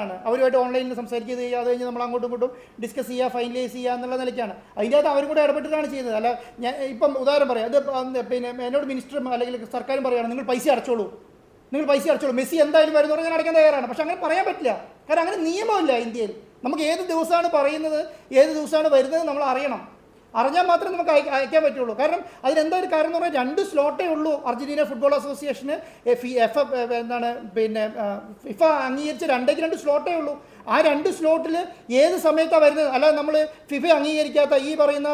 ആണ്. അവരുമായിട്ട് ഓൺലൈനിൽ സംസാരിക്കുക അത് കഴിഞ്ഞ് നമ്മൾ അങ്ങോട്ടും ഇങ്ങോട്ടും ഡിസ്കസ് ചെയ്യുക ഫൈനലൈസ് ചെയ്യുക എന്നുള്ള നിലയ്ക്കാണ്. അതിന്റെ അകത്ത് അവരും കൂടെ ഇടപെട്ടിട്ടാണ് ചെയ്യുന്നത്. അല്ല ഞാൻ ഇപ്പം ഉദാഹരണം പറയാം. അത് പിന്നെ എന്നോട് മിനിസ്റ്ററും അല്ലെങ്കിൽ സർക്കാരും പറയുകയാണ് നിങ്ങൾ പൈസ അടച്ചോളൂ. നിങ്ങൾ പൈസ അടച്ചോളൂ. മെസ്സി എന്തായാലും വരുന്ന ഞാൻ അടയ്ക്കാൻ തയ്യാറാണ്. പക്ഷെ അങ്ങനെ പറയാൻ പറ്റില്ല. കാരണം അങ്ങനെ നിയമമില്ല ഇന്ത്യയിൽ. നമുക്ക് ഏത് ദിവസമാണ് പറയുന്നത് ഏത് ദിവസമാണ് വരുന്നത് നമ്മൾ അറിയണം. അറിഞ്ഞാൽ മാത്രമേ നമുക്ക് അയ- അയക്കാൻ പറ്റുള്ളൂ. കാരണം അതിനെന്താ ഒരു കാര്യം എന്ന് പറഞ്ഞാൽ രണ്ട് സ്ലോട്ടേ ഉള്ളൂ അർജന്റീന ഫുട്ബോൾ അസോസിയേഷന് എഫ് എഫ് എന്താണ് പിന്നെ ഫിഫ അംഗീകരിച്ച രണ്ടേക്ക് രണ്ട് സ്ലോട്ടേ ഉള്ളൂ. ആ രണ്ട് സ്ലോട്ടിൽ ഏത് സമയത്താണ് വരുന്നത്? അല്ലാതെ നമ്മൾ ഫിഫ അംഗീകരിക്കാത്ത ഈ പറയുന്ന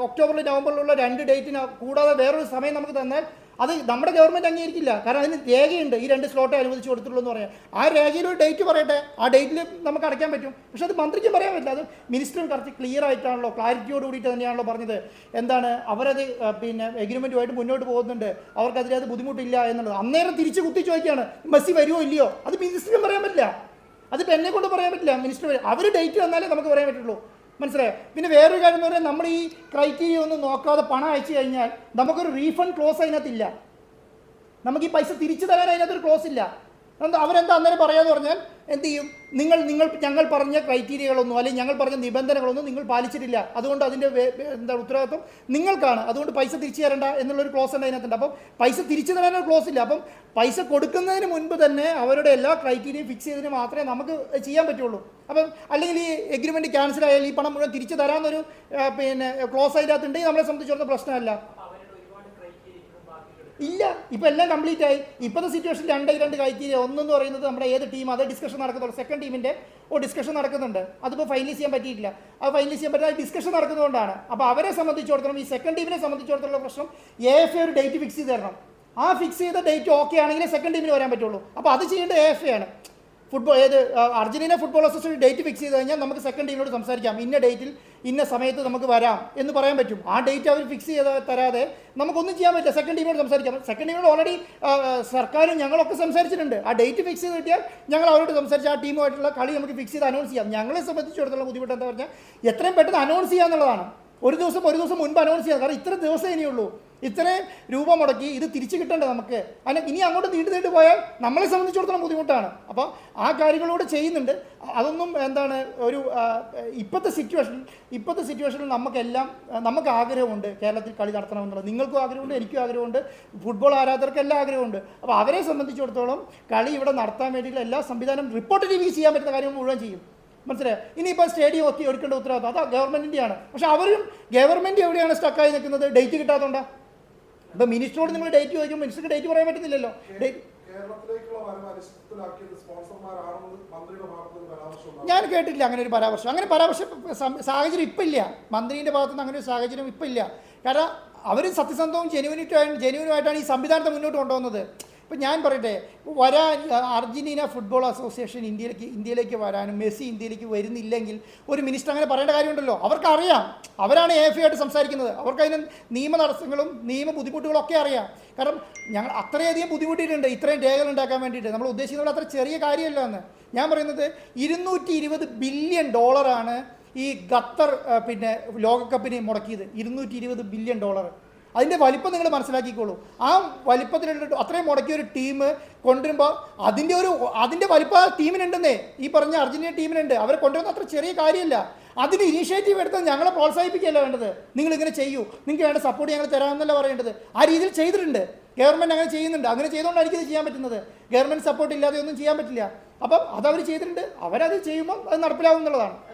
ഒക്ടോബറിൽ നവംബറിലുള്ള രണ്ട് ഡേറ്റിന് കൂടാതെ വേറൊരു സമയം നമുക്ക് തന്നാൽ അത് നമ്മുടെ ഗവൺമെന്റ് അംഗീകരിക്കില്ല. കാരണം അതിന് രേഖയുണ്ട്. ഈ രണ്ട് സ്ലോട്ടേ അനുവദിച്ച് കൊടുത്തുള്ളൂ എന്ന് പറയാം. ആ രേഖയിൽ ഒരു ഡേറ്റ് പറയട്ടെ. ആ ഡേറ്റിൽ നമുക്ക് അടയ്ക്കാൻ പറ്റും. പക്ഷെ അത് മന്ത്രിക്കും പറയാൻ പറ്റില്ല. അത് മിനിസ്റ്ററും കറക്റ്റ് ക്ലിയർ ആയിട്ടാണല്ലോ ക്ലാരിറ്റിയോട് കൂടിയിട്ട് തന്നെയാണല്ലോ പറഞ്ഞത്. എന്താണ്? അവരത് പിന്നെ എഗ്രിമെന്റുമായിട്ട് മുന്നോട്ട് പോകുന്നുണ്ട്. അവർക്കതിൽ അത് ബുദ്ധിമുട്ടില്ല എന്നുള്ളത്. അന്നേരം തിരിച്ച് കുത്തി ചോദിക്കുകയാണ് മെസ്സി വരുമോ ഇല്ലയോ? അത് മിനിസ്റ്ററിനും പറയാൻ പറ്റില്ല. അതിപ്പോൾ എന്നെ കൊണ്ട് പറയാൻ പറ്റില്ല. മിനിസ്റ്റർ അവർ ഡേറ്റ് വന്നാലേ നമുക്ക് പറയാൻ പറ്റുള്ളൂ. മനസ്സിലായോ? പിന്നെ വേറൊരു കാര്യം എന്ന് പറഞ്ഞാൽ നമ്മൾ ഈ ക്രൈറ്റീരിയ ഒന്നും നോക്കാതെ പണം അയച്ചു കഴിഞ്ഞാൽ നമുക്കൊരു റീഫണ്ട് ക്ലോസ് അതിനകത്തില്ല. നമുക്ക് ഈ പൈസ തിരിച്ചു തരാൻ അതിനകത്തൊരു ക്ലോസ് ഇല്ല. എന്താ അവരെന്താ അന്നേരം പറയാന്ന് പറഞ്ഞാൽ എന്ത് ചെയ്യും? നിങ്ങൾ നിങ്ങൾ ഞങ്ങൾ പറഞ്ഞ ക്രൈറ്റീരിയകളൊന്നും അല്ലെങ്കിൽ ഞങ്ങൾ പറഞ്ഞ നിബന്ധനകളൊന്നും നിങ്ങൾ പാലിച്ചിട്ടില്ല. അതുകൊണ്ട് അതിന്റെ എന്താ ഉത്തരവാദിത്വം നിങ്ങൾക്കാണ്. അതുകൊണ്ട് പൈസ തിരിച്ചു തരണ്ട എന്നുള്ളൊരു ക്ലോസ് ഉണ്ട് അതിനകത്തുണ്ട്. അപ്പം പൈസ തിരിച്ചു തരാനൊരു ക്ലോസ് ഇല്ല. അപ്പം പൈസ കൊടുക്കുന്നതിന് മുൻപ് തന്നെ അവരുടെ എല്ലാ ക്രൈറ്റീരിയയും ഫിക്സ് ചെയ്തതിന് മാത്രമേ നമുക്ക് ചെയ്യാൻ പറ്റുള്ളൂ. അപ്പം അല്ലെങ്കിൽ ഈ എഗ്രിമെന്റ് ക്യാൻസൽ ആയാൽ ഈ പണം മുഴുവൻ തിരിച്ചു തരാമെന്നൊരു പിന്നെ ക്ലോസ് അതിനകത്തുണ്ടെങ്കിൽ നമ്മളെ സംബന്ധിച്ചിടത്തോളം പ്രശ്നമല്ല. ഇല്ല ഇപ്പൊ എല്ലാം കംപ്ലീറ്റ് ആയി. ഇപ്പോഴത്തെ സിറ്റുവേഷൻ രണ്ടേ രണ്ട് ക്രൈറ്റീരിയ ഒന്നെന്ന് പറയുന്നത് നമ്മുടെ ഏത് ടീം അതേ ഡിസ്കഷൻ നടക്കുന്നുള്ളൂ സെക്കൻഡ് ടീമിന്റെ ഓ ഡിസ്കഷൻ നടക്കുന്നുണ്ട്. അതിപ്പോൾ ഫൈനലൈസ് ചെയ്യാൻ പറ്റിയിട്ടില്ല. അത് ഫൈനലൈസ് ചെയ്യാൻ പറ്റാതെ ഡിസ്കഷൻ നടക്കുന്നതുകൊണ്ടാണ്. അപ്പോൾ അവരെ സംബന്ധിച്ചിടത്തോളം ഈ സെക്കൻഡ് ടീമിനെ സംബന്ധിച്ചിടത്തോളം പ്രശ്നം എ എഫ് എ ഒരു ഡേറ്റ് ഫിക്സ് ചെയ്ത് തരണം. ആ ഫിക്സ് ചെയ്ത ഡേറ്റ് ഓക്കെ ആണെങ്കിലേ സെക്കൻഡ് ടീമിന് വരാൻ പറ്റുള്ളൂ. അപ്പോൾ അത് ചെയ്യേണ്ടത് എ എഫ് എ ആണ്. ഫുട്ബോൾ ഏത് Argentina football association date fix ചെയ്ത് കഴിഞ്ഞാൽ നമുക്ക് സെക്കൻഡ് ടീമിനോട് സംസാരിക്കാം. ഇന്ന ഡേറ്റിൽ ഇന്ന സമയത്ത് നമുക്ക് വരാം എന്ന് പറയാൻ പറ്റും. ആ ഡേറ്റ് അവർ ഫിക്സ് ചെയ്ത് തരാതെ നമുക്കൊന്നും ചെയ്യാൻ പറ്റില്ല. സെക്കൻഡ് ടീമിനോട് സംസാരിക്കാം. സെക്കൻഡ് ടീമിനോട് ഓൾറെഡി സർക്കാരും ഞങ്ങളൊക്കെ സംസാരിച്ചിട്ടുണ്ട്. ആ ഡേറ്റ് ഫിക്സ് ചെയ്ത് കിട്ടിയാൽ ഞങ്ങൾ അവരോട് സംസാരിച്ച് ആ ടീമുമായിട്ടുള്ള കളി നമുക്ക് ഫിക്സ് ചെയ്ത് അനൗൺസ് ചെയ്യാം. ഞങ്ങളെ സംബന്ധിച്ചിടത്തോളം ബുദ്ധിമുട്ട് എന്താ പറഞ്ഞാൽ എത്രയും പെട്ടെന്ന് അനൗൺസ് ചെയ്യുക എന്നുള്ളതാണ് ഒരു ദിവസം ഒരു ദിവസം മുൻപ് അനൗൺസ് ചെയ്യാം. കാരണം ഇത്ര ദിവസം ഇനിയുള്ളൂ. ഇത്രയും രൂപ മുടക്കി ഇത് തിരിച്ചു കിട്ടണ്ടേ നമുക്ക്? അല്ല ഇനി അങ്ങോട്ട് നീണ്ടു നീണ്ടു പോയാൽ നമ്മളെ സംബന്ധിച്ചിടത്തോളം ബുദ്ധിമുട്ടാണ്. അപ്പോൾ ആ കാര്യങ്ങളോട് ചെയ്യുന്നുണ്ട്. അതൊന്നും എന്താണ് ഒരു ഇപ്പോഴത്തെ സിറ്റുവേഷൻ ഇപ്പോഴത്തെ സിറ്റുവേഷനിൽ നമുക്കെല്ലാം നമുക്ക് ആഗ്രഹമുണ്ട്. കേരളത്തിൽ കളി നടത്തണമെന്നുള്ളത്. നിങ്ങൾക്കും ആഗ്രഹമുണ്ട് എനിക്കും ആഗ്രഹമുണ്ട്. ഫുട്ബോൾ ആരാധകർക്ക് എല്ലാം ആഗ്രഹമുണ്ട്. അപ്പോൾ അവരെ സംബന്ധിച്ചിടത്തോളം കളി ഇവിടെ നടത്താൻ വേണ്ടിയിട്ടുള്ള എല്ലാ സംവിധാനം റിപ്പോർട്ട് ടി ചെയ്യാൻ പറ്റുന്ന കാര്യം മുഴുവൻ ചെയ്യും. മനസ്സിലായോ? ഇനിയിപ്പോൾ സ്റ്റേഡിയം ഒത്തി എടുക്കേണ്ട ഉത്തരവാദിത്വം അത് ഗവൺമെന്റിന്റെയാണ് പക്ഷേ അവരും ഗവൺമെന്റ് എവിടെയാണ് സ്റ്റക്കായി നിൽക്കുന്നത്? ഡേറ്റ് കിട്ടാത്തതുകൊണ്ടാണ് ഇപ്പം മിനിസ്റ്ററോട് നിങ്ങൾ ഡേറ്റ് ചോദിക്കും മിനിസ്റ്റർക്ക് ഡേറ്റ് പറയാൻ പറ്റുന്നില്ലല്ലോ. മന്ത്രിയുടെ ഭാഗത്ത് നിന്ന് ഞാൻ കേട്ടില്ല അങ്ങനെ ഒരു പരാമർശം. അങ്ങനെ പരാമർശ സാഹചര്യം ഇപ്പം ഇല്ല. മന്ത്രിന്റെ ഭാഗത്തുനിന്ന് അങ്ങനെ ഒരു സാഹചര്യം ഇപ്പം ഇല്ല. കാരണം അവർ സത്യസന്ധവും ജെനുവിനിറ്റായി ജെനുവിനുമായിട്ടാണ് ഈ സംവിധാനത്തെ മുന്നോട്ട് കൊണ്ടുവന്നത് ഇപ്പം ഞാൻ പറയട്ടെ വരാൻ അർജന്റീന ഫുട്ബോൾ അസോസിയേഷൻ ഇന്ത്യയിലേക്ക് ഇന്ത്യയിലേക്ക് വരാനും മെസ്സി ഇന്ത്യയിലേക്ക് വരുന്നില്ലെങ്കിൽ ഒരു മിനിസ്റ്റർ അങ്ങനെ പറയേണ്ട കാര്യമുണ്ടല്ലോ. അവർക്കറിയാം. അവരാണ് എ എഫ് ആയിട്ട് സംസാരിക്കുന്നത്. അവർക്ക് അതിന് നിയമ തടസ്സങ്ങളും നിയമ ബുദ്ധിമുട്ടുകളും ഒക്കെ അറിയാം. കാരണം ഞങ്ങൾ അത്രയധികം ബുദ്ധിമുട്ടിയിട്ടുണ്ട്. ഇത്രയും രേഖകൾ ഉണ്ടാക്കാൻ വേണ്ടിയിട്ട്. നമ്മൾ ഉദ്ദേശിക്കുന്നത് അത്ര ചെറിയ കാര്യമല്ല എന്ന്. ഞാൻ പറയുന്നത് ഇരുന്നൂറ്റി ഇരുപത് ബില്യൺ ഡോളറാണ് ഈ ഖത്തർ പിന്നെ ലോകകപ്പിനെ മുടക്കിയത്. ഇരുന്നൂറ്റി ഇരുപത് ബില്യൺ ഡോളർ അതിന്റെ വലിപ്പം നിങ്ങൾ മനസ്സിലാക്കിക്കോളൂ. ആ വലിപ്പത്തിലുള്ള അത്രയും മുടക്കിയ ഒരു ടീം കൊണ്ടുവരുമ്പോൾ അതിന്റെ ഒരു അതിന്റെ വലിപ്പം ടീമിനുണ്ടെന്നേ ഈ പറഞ്ഞ അർജന്റീന ടീമിനുണ്ട് അവരെ കൊണ്ടുവരുന്ന അത്ര ചെറിയ കാര്യമല്ല. അതിന് ഇനീഷ്യേറ്റീവ് എടുത്ത് ഞങ്ങളെ പ്രോത്സാഹിപ്പിക്കുകയല്ല വേണ്ടത്. നിങ്ങൾ ഇങ്ങനെ ചെയ്യൂ. നിങ്ങൾക്ക് വേണ്ട സപ്പോർട്ട് ഞങ്ങൾ തരാമെന്നല്ല പറയേണ്ടത്. ആ രീതിയിൽ ചെയ്തിട്ടുണ്ട്. ഗവൺമെന്റ് അങ്ങനെ ചെയ്യുന്നുണ്ട്. അങ്ങനെ ചെയ്തുകൊണ്ടാണ് എനിക്കിത് ചെയ്യാൻ പറ്റുന്നത്. ഗവൺമെന്റ് സപ്പോർട്ട് ഇല്ലാതെ ഒന്നും ചെയ്യാൻ പറ്റില്ല. അപ്പം അതവർ ചെയ്തിട്ടുണ്ട്. അവരത് ചെയ്യുമ്പോൾ അത് നടപ്പിലാവും എന്നുള്ളതാണ്.